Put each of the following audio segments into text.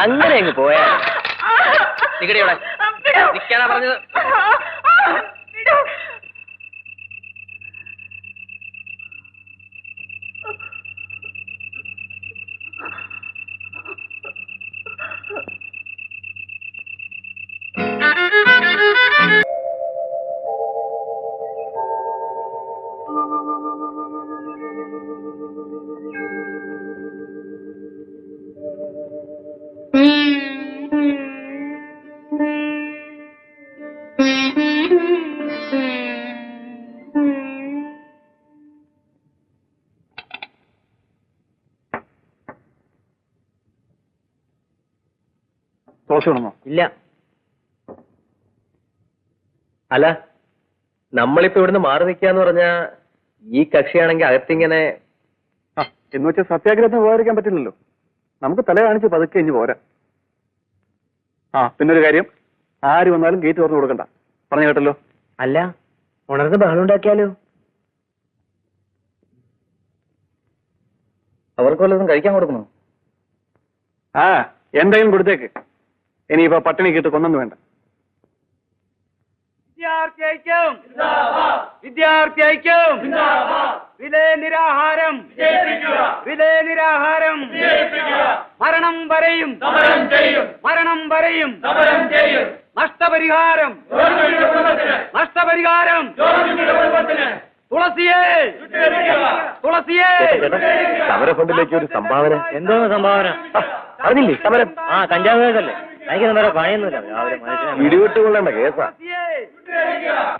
അങ്ങനെ അങ്ങ് പോയാ. നിക്കടി നിക്കാനാ പറഞ്ഞത്. ദോശ വേണമോ ഇല്ല. അല്ല നമ്മളിപ്പോ ഇവിടുന്ന് മാറി നിൽക്കാന്ന് പറഞ്ഞാ ഈ കക്ഷിയാണെങ്കിൽ അകത്തിങ്ങനെ എന്ന് വെച്ചാൽ സത്യാഗ്രഹത്തിന് പോകാതിരിക്കാൻ പറ്റില്ലല്ലോ. നമുക്ക് തല കാണിച്ച് പതുക്കെ ഇനി പോരാ. ആ പിന്നൊരു കാര്യം. ആര് വന്നാലും ഗേറ്റ് തുറന്നു കൊടുക്കണ്ട. പറഞ്ഞു കേട്ടല്ലോ. അല്ല ഉണർന്ന് ബഹളം ഉണ്ടാക്കിയാലോ? അവർക്ക് വല്ലതും കഴിക്കാൻ കൊടുക്കണോ? ആ എന്തെങ്കിലും കൊടുത്തേക്ക്. ഇനിയിപ്പോ പട്ടിണി കിട്ട് കൊന്നു വേണ്ട. വിദ്യാർത്ഥിക്കും വിദ്യാർത്ഥിക്കും വിലേ നിരാഹാരം വിലേ നിരാഹാരം മരണം വരെയും. മരണം വരെയും. നഷ്ടപരിഹാരം. നഷ്ടപരിഹാരം. തുളസിയേ. തുളസിയേ. സമരഫണ്ടിലേക്ക് ഒരു സംഭാവന. എന്തോ സംഭാവന? അറിഞ്ഞില്ലേ സമരം ആ കഞ്ചാവ് കേസല്ലേ എനിക്ക് വേറെ പണിയൊന്നുമില്ല. രാവിലെ ഇടിവിട്ട് കൊള്ളേണ്ട കേസാ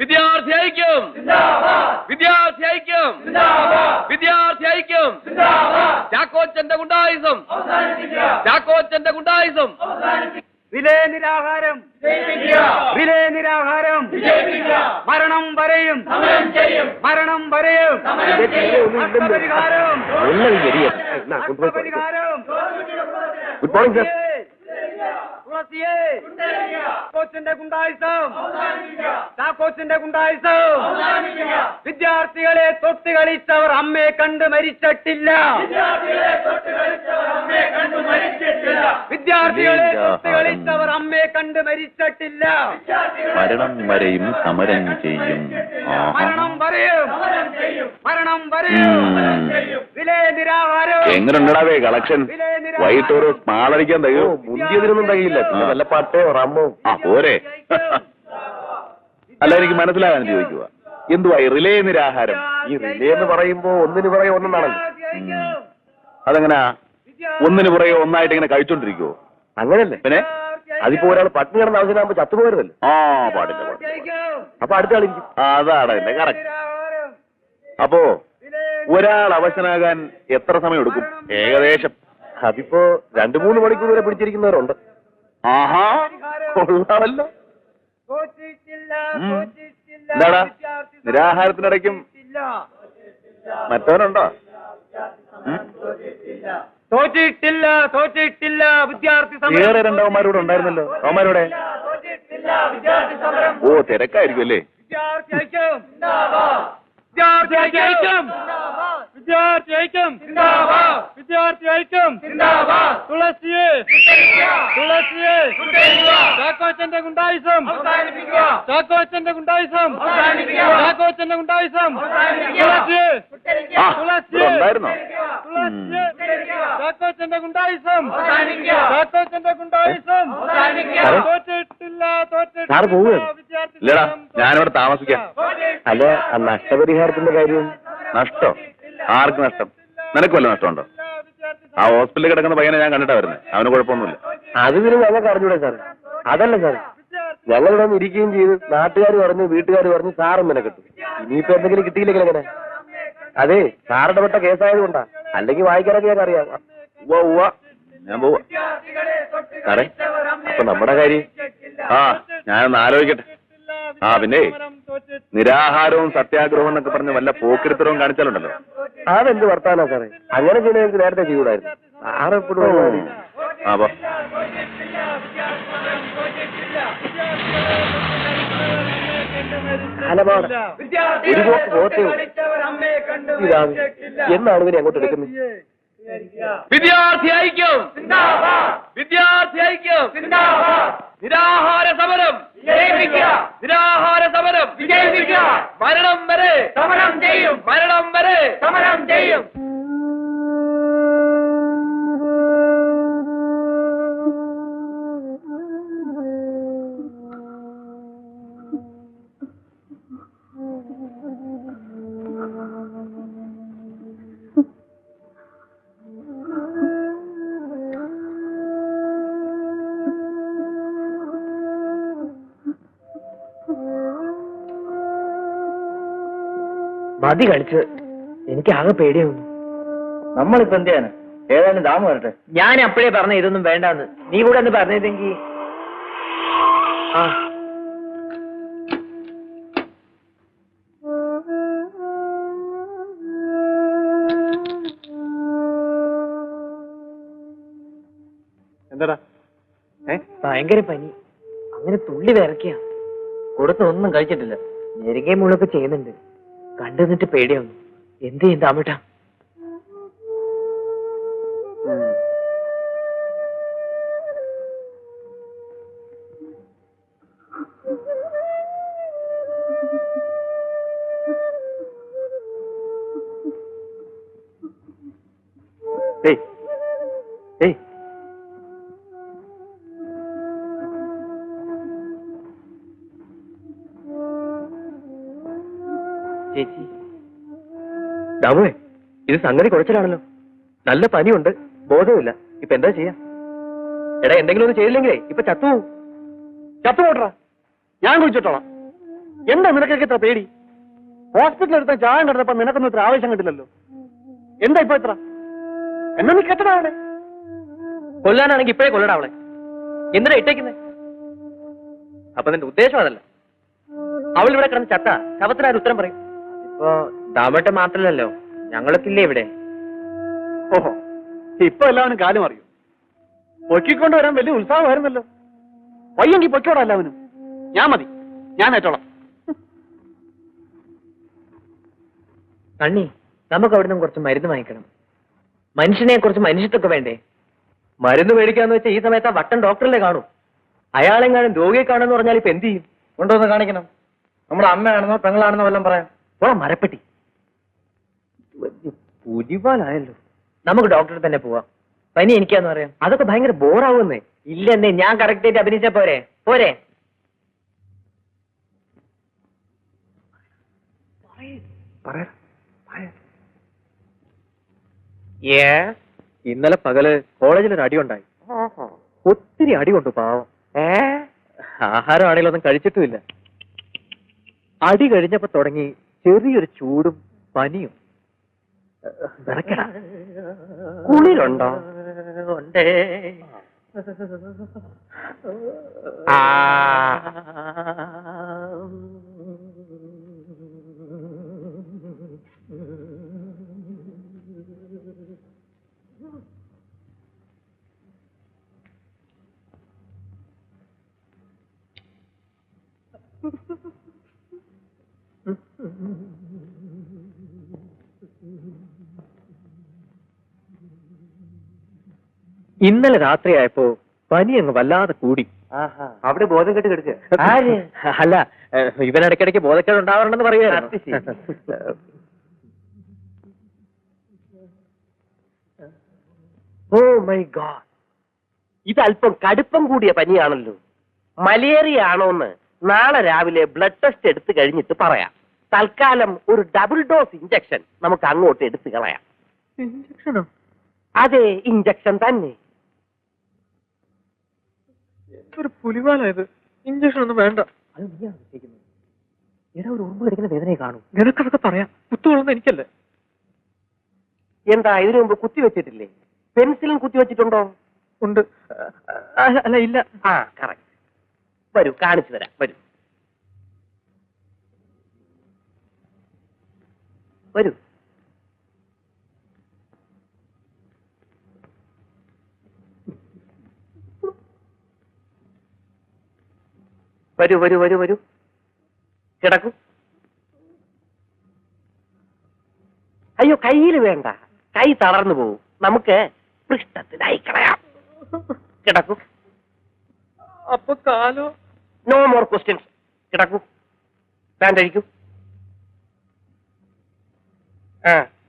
വിദ്യാർത്ഥി ഐക്യം വിദ്യാർത്ഥി ഐക്യം വിദ്യാർത്ഥി ഐക്യം ചാക്കോച്ചന്റെ ഗുണ്ടായുസം. ചാക്കോച്ചന്റെ ഗുണ്ടായുസം. വിലേ നിരാഹാരം വിലേ നിരാഹാരം മരണം വരെയും. മരണം വരെയും നഷ്ടപരിഹാരം നഷ്ടപരിഹാരം ഗുഡ് മോർണിംഗ് സർ തുളസിയേ കോച്ചിന്റെ ഗുണ്ടായുസം. ചാക്കോച്ചിന്റെ ഗുണ്ടായുസം. വിദ്യാർത്ഥികളെ തൊട്ട് കളിച്ചവർ അമ്മയെ കണ്ട് മരിച്ചിട്ടില്ല. വിദ്യാർത്ഥികളെ തൊട്ട് കളിച്ചവർ അമ്മയെ കണ്ട് മരിച്ചിട്ടില്ല. മരണം വരെയും സമരം ചെയ്യും. മരണം വരെയും. മരണം വരെയും. വിലേ നിരാഹാരം. എങ്ങനെയുണ്ടടാവേ കളക്ഷൻ? ഒരു സ്മാളടിക്കാൻ തകയോ മുന്തിയതിനൊന്നും തകയില്ല വല്ല പാട്ടയോ റമ്മോ. ആ പോരെ. അല്ല എനിക്ക് മനസ്സിലാകാൻ ചോദിക്കുക എന്തുവാ ഈ റിലേ നിരാഹാരം? ഈ റിലേ എന്ന് പറയുമ്പോ ഒന്നിന് പുറകെ ഒന്നെന്നാണല്ലോ അതെങ്ങനാ? ഒന്നിന് പുറകെ ഒന്നായിട്ട് ഇങ്ങനെ കഴിച്ചോണ്ടിരിക്കുവോ? അങ്ങനല്ലേ? പിന്നെ? അതിപ്പോ ഒരാൾ പട്ടിണി കിടന്ന ആവശ്യമാകുമ്പോ ചത്തുപോകരുതല്ലോ ആ പാടില്ല പാടില്ല. അപ്പൊ അടുത്ത ആളിരിക്കും അതാണ് എന്റെ കറക്റ്റ് അപ്പോ ഒരാൾ അവശനാകാൻ എത്ര സമയം എടുക്കും ഏകദേശം. അതിപ്പോ രണ്ടു മൂന്ന് മണിക്കൂർ വരെ പിടിച്ചിരിക്കുന്നവരുണ്ട്. ആഹാ കൊള്ളാമല്ലോ. എന്താടാ? നിരാഹാരത്തിനിടയ്ക്കും. മറ്റവനുണ്ടോ? തോറ്റിട്ടില്ല തോറ്റിട്ടില്ല വിദ്യാർത്ഥി വേറെ രണ്ടവന്മാരൂടെ ഉണ്ടായിരുന്നല്ലോ. അവന്മാരോടെ? ഓ തിരക്കായിരിക്കും അല്ലേ വിദ്യാർത്ഥി ഐക്യം. വിദ്യാർത്ഥി ഐക്യം. വിദ്യാർത്ഥി ഐക്യം. വിദ്യാർത്ഥി ഐക്യം. തുളസിയെ. തുളസിയെ. ചാക്കോച്ചന്റെ ഗുണ്ടായിസം. ചാക്കോച്ചന്റെ ഗുണ്ടായിസം. ചാക്കോച്ചന്റെ ഗുണ്ടായിസം. തുളസിയെ. ഉണ്ടായിരുന്നോ തുളസിയെ. ചാക്കോച്ചന്റെ ഗുണ്ടായിസം. ചാക്കോച്ചന്റെ ഗുണ്ടായിസം. തോറ്റിട്ടില്ല തോറ്റിട്ടില്ല? വിദ്യാർത്ഥി ഞാനിവിടെ താമസിക്കാം. അല്ലെ ആ നഷ്ടപരിഹാരത്തിന്റെ കാര്യം? നഷ്ടം? ആർക്ക് നഷ്ടം? നിനക്ക് വല്ല നഷ്ടമുണ്ടോ? ആ ഹോസ്പിറ്റലിൽ കിടക്കുന്ന പയ്യനെ ഞാൻ കണ്ടിട്ടാ വരുന്നത് അവന് കുഴപ്പമൊന്നുമില്ല. അത് പിന്നെ ഞങ്ങൾക്ക് അറിഞ്ഞൂടെ സാർ അതല്ല സാർ ഞങ്ങൾ ഇവിടെ ഇരിക്കുകയും ചെയ്ത് നാട്ടുകാർ പറഞ്ഞു വീട്ടുകാർ പറഞ്ഞു സാറും പിന്നെ കിട്ടും ഇനിയിപ്പോ എന്തെങ്കിലും കിട്ടിയില്ലെങ്കിൽ എങ്ങനെ അതെ സാറിന്റെ പെട്ട കേസായത് കൊണ്ടാ. അല്ലെങ്കിൽ വായിക്കാനൊക്കെ ഞാൻ അറിയാം. ഞാൻ പോവാ. സാറേ അപ്പൊ നമ്മുടെ കാര്യം? ആ ഞാനൊന്ന് ആലോചിക്കട്ടെ. ആ പിന്നെ നിരാഹാരവും സത്യാഗ്രഹവും എന്നൊക്കെ പറഞ്ഞ് വല്ല പോക്കിരുത്തരവും കാണിച്ചാലുണ്ടല്ലോ. അതെന്ത് വർത്താനാ സാറേ? അങ്ങനെ എനിക്ക് നേരത്തെ ചെയ്യൂടായിരുന്നു. സാറെപ്പോഴും ആ പോ അലപാട് ഒരു പോക്ക് പോകത്തേ ഉള്ളൂ. ഇതാണ്. എന്നാണ് ഇവനെ അങ്ങോട്ട് എടുക്കുന്നത്? വിദ്യാർത്ഥി ഐക്യം വിദ്യാർത്ഥി ഐക്യം നിരാഹാര സമരം. നിരാഹാര സമരം. മരണം വരെ സമരം മതി കളിച്ച്. എനിക്ക് ആകെ പേടിയാവുന്നു നമ്മളിപ്പോ എന്തിയാണ് ഏതായാലും ദാമ വരട്ടെ. ഞാൻ അപ്പോഴേ പറഞ്ഞ ഇതൊന്നും വേണ്ടാന്ന്. നീ കൂടെ ഒന്ന് പറഞ്ഞിരുന്നെങ്കി ആ. എന്താടാ? ഏ? ഭയങ്കര പനി. അങ്ങനെ തുള്ളി വിറക്കിയ കൊടുത്ത ഒന്നും കഴിച്ചിട്ടില്ല ഞെരുകയും മുളൊക്കെ ചെയ്യുന്നുണ്ട്. കണ്ടു നിന്നിട്ട് പേടിയാവുന്നു. എന്ത് ചെയ്യും താമട്ടാ ചേച്ചി. ദാമുവേ ഇത് സംഗതി കുറച്ചിലാണല്ലോ. നല്ല പനിയുണ്ട് ബോധവുമില്ല. ഇപ്പൊ എന്താ ചെയ്യാ? എടാ എന്തെങ്കിലും ഒന്ന് ചെയ്തില്ലെങ്കിലേ ഇപ്പൊ ചത്തു പോവും. ചത്തു പോട്ടറാ ഞാൻ കുഴിച്ചിട്ടോളാം എന്താ നിനക്കൊക്കെ ഇത്ര പേടി? ഹോസ്പിറ്റലിൽ എടുത്ത ചായം കിടന്നപ്പോ നിനക്കൊന്നും ഇത്ര ആവശ്യം കണ്ടില്ലല്ലോ. എന്താ ഇപ്പൊ ഇത്ര? എന്നാ നീ കെട്ടടാ അവളെ കൊല്ലാനാണെങ്കിൽ ഇപ്പഴേ കൊല്ലടാ അവളെ. എന്തിനാ ഇട്ടേക്കുന്നേ? അപ്പൊ നിന്റെ ഉദ്ദേശം അതല്ല. അവൾ ഇവിടെ കിടന്ന് ചത്ത. ശവത്തിനാര് ഉത്തരം പറയും? ഇപ്പൊ ദാമേട്ടൻ മാത്രല്ലല്ലോ. ഞങ്ങളൊക്കില്ലേ ഇവിടെ? ഓഹോ ഇപ്പൊ എല്ലാവനും കാലം അറിയും. പൊക്കിക്കൊണ്ട് വരാൻ വലിയ ഉത്സാഹമായിരുന്നല്ലോ. വയ്യെങ്കിൽ പൊക്കോടാ എല്ലാവനും ഞാൻ മതി. ഞാൻ ഏറ്റോളാം. കണ്ണി നമുക്ക് അവിടുന്ന് നിന്ന് കുറച്ച് മരുന്ന് വാങ്ങിക്കണം. മനുഷ്യനെ കുറച്ച് മനുഷ്യത്തൊക്കെ വേണ്ടേ? മരുന്ന് മേടിക്കാന്ന് വെച്ചാൽ ഈ സമയത്ത് ആ വട്ടൻ ഡോക്ടറിലെ കാണും. അയാളെങ്ങാനും രോഗിയെ കാണുമെന്ന് പറഞ്ഞാൽ ഇപ്പൊ എന്ത് ചെയ്യും? കൊണ്ടുവന്ന് കാണിക്കണം. നമ്മുടെ അമ്മയാണെന്നോ പെങ്ങളാണെന്നോ വല്ലതും പറയാം. ഓ മരപ്പെട്ടി. പുലിവാലായല്ലോ. നമുക്ക് ഡോക്ടറെ തന്നെ പോവാം. പനി എനിക്കാന്ന് പറയാം. അതൊക്കെ ഭയങ്കര ബോറാവുന്നേ ഇല്ലെന്നേ ഞാൻ കറക്റ്റ് ആയിട്ട് അഭിനയിച്ച പോരെ? പോരെ? ഇന്നലെ പകൽ കോളേജിൽ ഒരു അടി ഉണ്ടായി ഒത്തിരി അടി കൊണ്ടു പാവം ആഹാരം ആണെങ്കിലും ഒന്നും കഴിച്ചിട്ടുമില്ല. അടി കഴിഞ്ഞപ്പോ തുടങ്ങി ചെറിയൊരു ചൂടും പനിയും. കുളിലുണ്ടോ കുളിരുണ്ടോ? ഉണ്ടേ. ഇന്നലെ രാത്രിയായപ്പോ പനി അങ്ങ് വല്ലാതെ കൂടി. അവിടെ ബോധം കെട്ട് കിടക്കുക അല്ല ഇവനിടയ്ക്കിടയ്ക്ക് ബോധക്കേട് ഉണ്ടാവാറുണ്ടെന്ന് പറയുക ഓ മൈ ഗാഡ്. ഇത് അല്പം കടുപ്പം കൂടിയ പനിയാണല്ലോ. മലേറിയ ആണോന്ന് നാളെ രാവിലെ ബ്ലഡ് ടെസ്റ്റ് എടുത്തു കഴിഞ്ഞിട്ട് പറയാം. തൽക്കാലം ഒരു ഡബിൾ ഡോസ് ഇഞ്ചക്ഷൻ നമുക്ക് അങ്ങോട്ട് എടുത്തു കളയാം. അതെ ഇഞ്ചക്ഷൻ തന്നെ. എന്തൊരു പുലിവാലായത് ഇഞ്ചക്ഷൻ ഒന്നും വേണ്ട. അത് നീയാണ് ഉദ്ദേശിക്കുന്നത് എടാ ഒരു ഉറുമ്പ് കടിക്കുന്ന വേദനയെ കാണും. നിനക്കതൊക്കെ പറയാം. കുത്തുകൊള്ളുന്ന എനിക്കല്ലേ. എന്താ ഇതിനു മുമ്പ് കുത്തി വെച്ചിട്ടില്ലേ? പെൻസിലും കുത്തി വെച്ചിട്ടുണ്ടോ? ഉണ്ട്. അല്ല ഇല്ല. ആ കറക്റ്റ് വരൂ കാണിച്ചു തരാം. വരൂ. വരൂ. വരൂ വരൂ വരൂ വരൂ. കിടക്കൂ. അയ്യോ കയ്യിൽ വേണ്ട. കൈ തളർന്നു പോകും നമുക്ക് പൃഷ്ടത്തിനായി കളയാം. കിടക്കൂ. അപ്പൊ കാലോ? നോ മോർ ക്വസ്റ്റ്യൻസ് കിടക്കൂ. പാന്റ് അഴിക്കൂ. ആ.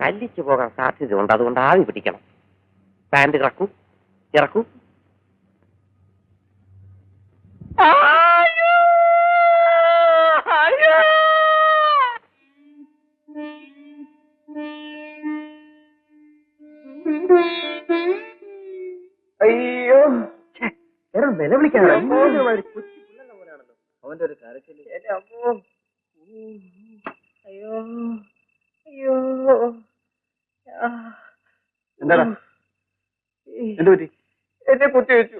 കല്ലിച്ചു പോകാൻ സാധ്യതയുണ്ട്. അതുകൊണ്ട് ആവി പിടിക്കണം. പാന്റ് ഇറക്കൂ ഇറക്കൂ. അയ്യോ! അവന്റെ ഒരു കരച്ചിൽ. അയ്യോ. അയ്യോ. എന്താടാ? എന്ത് പറ്റി? എന്നെ കുത്തി വെച്ചു.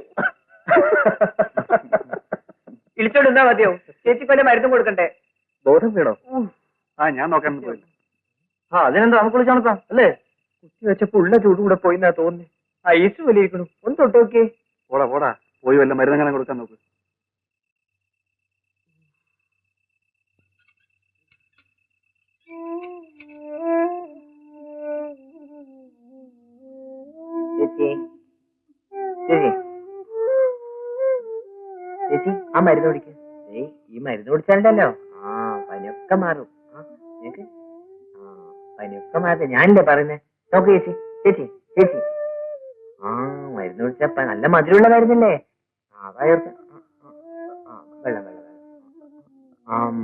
ഇളിച്ചോണ്ട് എന്താ മതിയോ? ചേച്ചിക്കൊല്ല മരുന്നും കൊടുക്കണ്ടേ? ബോധം വീണോ? ആ ഞാൻ നോക്കാൻ പോയില്ല ആ അതിനെന്താ നമുക്ക് വിളിച്ചു അല്ലേ? കുത്തി വെച്ചപ്പോ ഉള്ള ചൂട് കൂടെ പോയി എന്നാ തോന്നി ഐസ് വലിയിരിക്കണു ഒന്ന് തൊട്ട് നോക്കിയേ. പോടാ പോടാ. പോയി വല്ല മരുന്നെങ്ങനെ കൊടുക്കാൻ നോക്ക്. ചേച്ചി ചേച്ചി ചേച്ചി ആ മരുന്ന് കുടിക്ക്. ഏയ് ഈ മരുന്ന് കുടിച്ചാലോ ആ പനിയൊക്കെ മാറും. ആ നിനക്ക്? ആ പനിയൊക്കെ മാറും ഞാനില്ലേ പറയുന്നേ? നോക്ക് ചേച്ചി ചേച്ചി ചേച്ചി. ആ മരുന്ന് കുടിച്ചപ്പ നല്ല മധുരമുള്ള മരുന്നല്ലേ? ആ അതാ ചേർത്ത്. ആ, ആ, ആ, വെള്ളം വെള്ളം വെള്ളം. ആം,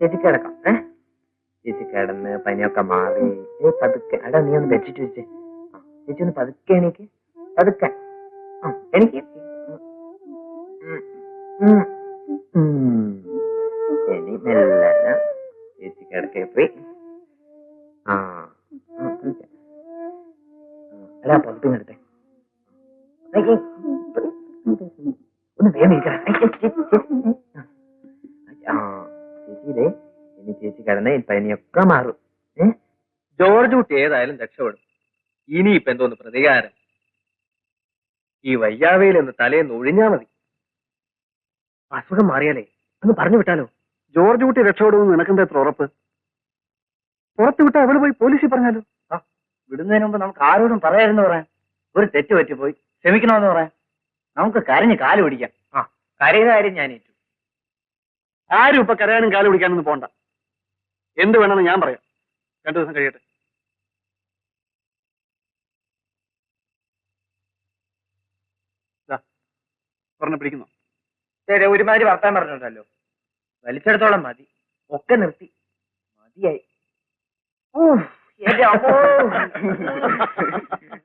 ചേച്ചി കിടക്കാം. ഏ? ചേച്ചി കിടന്ന് പനിയൊക്കെ മാറി. ഏ പതുക്കെ. അടാ നീ ഒന്ന് വെച്ചിട്ട് വെച്ചേ. ചേച്ചി ഒന്ന് പതുക്കെ എണീക്ക്. പതുക്കെ. എനിക്ക് ചേച്ചി കിടക്കെ പോയി ആ. പുറത്തും എടുത്തേ ഒന്ന് ഇതേ. ഇനി ചേച്ചി കിടന്ന പനിയൊക്കെ മാറും. ജോർജ് കുട്ടി ഏതായാലും രക്ഷപ്പെടും. ഇനിയിപ്പോ എന്തോന്ന് പ്രതികാരം? ഈ വയ്യാവയിൽ നിന്ന് തലേന്ന് ഒഴിഞ്ഞാ മതി. അസുഖം മാറിയാലേ ഒന്ന് പറഞ്ഞു വിട്ടാലോ? ജോർജ് കുട്ടി രക്ഷപ്പെടുമെന്ന് നിനക്കെന്താ എത്ര ഉറപ്പ്? പുറത്ത് വിട്ടാ അവൾ പോയി പോലീസിൽ പറഞ്ഞാലോ? ആ വിടുന്നതിന് മുമ്പ് നമുക്ക് ആരോടും പറയായിരുന്നു പറയാൻ ഒരു തെറ്റ് പറ്റിപ്പോയി. ക്ഷമിക്കണമെന്ന് പറയാൻ നമുക്ക് കരഞ്ഞ് കാൽ പിടിക്കാം. ആ കരയുന്ന കാര്യം ഞാൻ ഏറ്റു. ആരും ഇപ്പൊ കരയാനും കാൽ പിടിക്കാനൊന്നും പോണ്ട. എന്ത് വേണമെന്ന് ഞാൻ പറയാം. രണ്ടു ദിവസം കഴിയട്ടെ. ഒരെണ്ണം പിടിക്കുന്നു. ശരി ഒരുമാതിരി വർത്താൻ പറഞ്ഞിട്ടുണ്ടല്ലോ. വലിച്ചെടുത്തോളം മതി. ഒക്കെ നിർത്തി. മതിയായി. ഓ എന്റെ അമ്മോ.